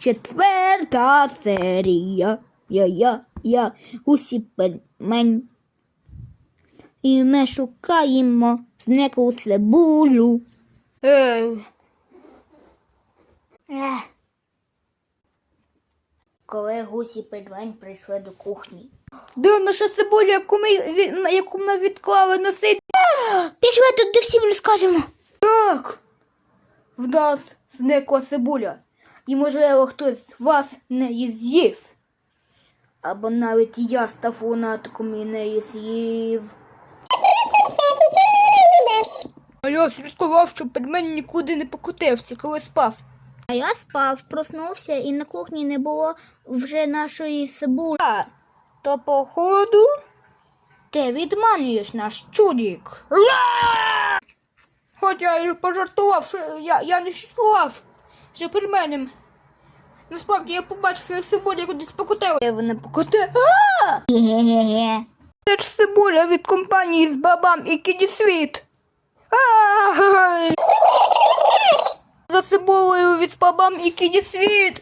Четверта серія. Я, я, я, Гусіпермен. І ми шукаємо зниклу цибулю. Ей. Ех. Коли гусі пельмень прийшли до кухні. Де наша цибуля, яку ми, ві- яку ми відклали на сей? Пішли тут де всім розкажемо. Так. В нас зникла цибуля. І, можливо, хтось з вас неї з'їв. Або навіть я став фанатиком і неї з'їв. А я слідкував, щоб пельмень нікуди не покотився, коли спав. А я спав, проснувся і на кухні не було вже нашої цибулі. А, то походу ти відманюєш наш чудік. Хоча я пожартував, що я, я не шукував за пельменем. Насправді я побачив, що цибуля кудись покотила. Я вона покоте. Це ж цибуля від компанії з бабам і кідісвіт. За цибулею від бабам і кідісвіт.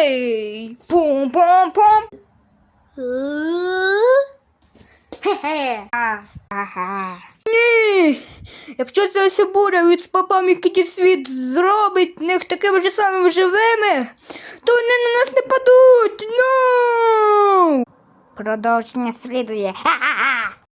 Ей, пум-пум-пум. Хе-хе. Ага. Ні. Якщо ця собора від з папами кіті світ зробить них такими ж самими живими, то вони на нас не падуть. Ну! Продовження слідує. Ха-ха-ха.